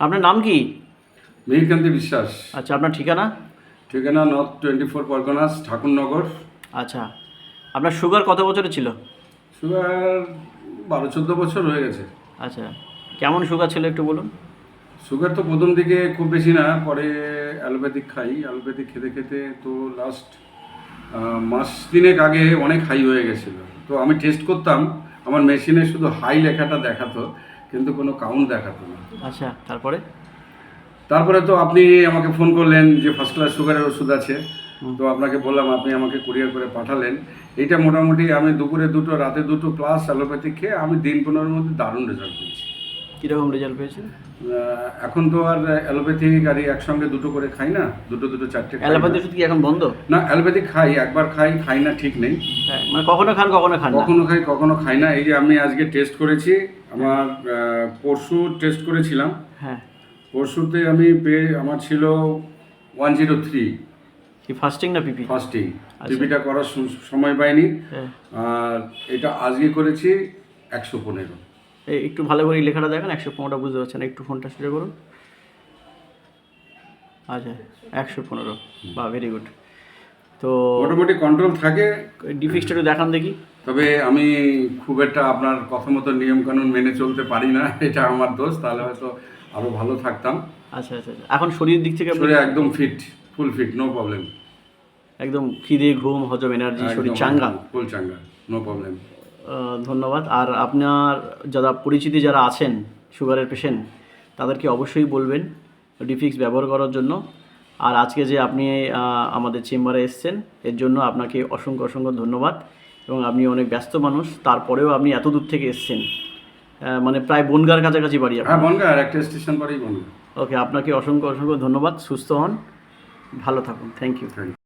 আপনার নাম কি? মিহিরকান্তি বিশ্বাস। আচ্ছা আপনার ঠিকানা? ঠিকানা North twenty four Parganas Thakurnagar. আচ্ছা আপনার সুগার কত বছরে ছিল? সুগার বারো চোদ্দ বছর হয়ে গেছে। আচ্ছা কেমন সুগার ছিল একটু বলুন? সুগার তো প্রথম দিকে খুব বেশি না পরে অ্যালোপ্যাথিক খাই। অ্যালোপ্যাথিক খেতে খেতে তো লাস্ট মাস তিনেক আগে অনেক হাই হয়ে গেছিল। তো আমি টেস্ট করতাম আমার মেশিনে শুধু হাই লেখাটা দেখাতো। কিন্তু কোনো কাউন্ট দেখাতো না। আচ্ছা তারপরে? তারপরে তো আপনি আমাকে ফোন করলেন যে ফার্স্ট ক্লাস সুগারের ওষুধ আছে। তো আপনাকে বললাম আপনি আমাকে কুরিয়ার করে পাঠালেন। এটা মোটামুটি আমি দুপুরে দুটো রাতে দুটো প্লাস অ্যালোপ্যাথি খেয়ে আমি দিন পনেরোর মধ্যে দারুণ রেজাল্ট পেয়েছি। কীরকম রেজাল্ট পেয়েছেন আহ, এখন তো আর অ্যালোপ্যাথি গাড়ি একসঙ্গে দুটো করে খাই না দুটো দুটো চারটে অ্যালোপ্যাথি ওষুধ কি এখন বন্ধ? না অ্যালোপ্যাথি খাই একবার খাই খাই না ঠিক নেই। হ্যাঁ মানে কখনো খান কখনো খান কখনো খাই কখনো খাই না। এই যে আমি আজকে টেস্ট করেছি আমার পরশু টেস্ট করেছিলাম। হ্যাঁ। পরশুতে আমি পেয়ে আমার ছিল ওয়ান জিরো থ্রি কি ফাস্টিং না পিপি ফার্স্টিং পিপিটা করার সময় পাইনি। হ্যাঁ। আর এটা আজকে করেছি একশো পনেরো। একটু ভালো করে লেখাটা দেখেন একশো পনেরোটা বুঝতে পারছেন একটু ফোনটা শুরু করুন। আচ্ছা একশো পনেরো বা ভেরি গুড তো মোটামুটি কন্ট্রোল থাকে। ডিফিক্সটা একটু দেখান দেখি। তবে আমি খুব একটা আপনার কথা মতো নিয়মকানুন মেনে চলতে পারি না এটা আমার দোষ তাহলে হয়তো আরও ভালো থাকতাম। আচ্ছা আচ্ছা আচ্ছা। এখন শরীরের দিক থেকে শরীর একদম fit full fit no problem একদম খিদে ঘুম হজম এনার্জি শরীর চাঙ্গা। ফুল চাঙ্গা নো প্রবলেম ধন্যবাদ। আর আপনার যারা পরিচিতি যারা আছেন সুগারের পেশেন্ট তাদেরকে অবশ্যই বলবেন ডিফিক্স ব্যবহার করার জন্য। আর আজকে যে আপনি আমাদের চেম্বারে এসেছেন এর জন্য আপনাকে অসংখ্য অসংখ্য ধন্যবাদ। এবং আপনি অনেক ব্যস্ত মানুষ তারপরেও আপনি এত দূর থেকে এসেছেন। মানে প্রায় বনগার কাছাকাছি বাড়ি আপনার। হ্যাঁ একটা স্টেশন বনগা। ওকে আপনাকে অসংখ্য অসংখ্য ধন্যবাদ সুস্থ হন ভালো থাকুন। Thank you thank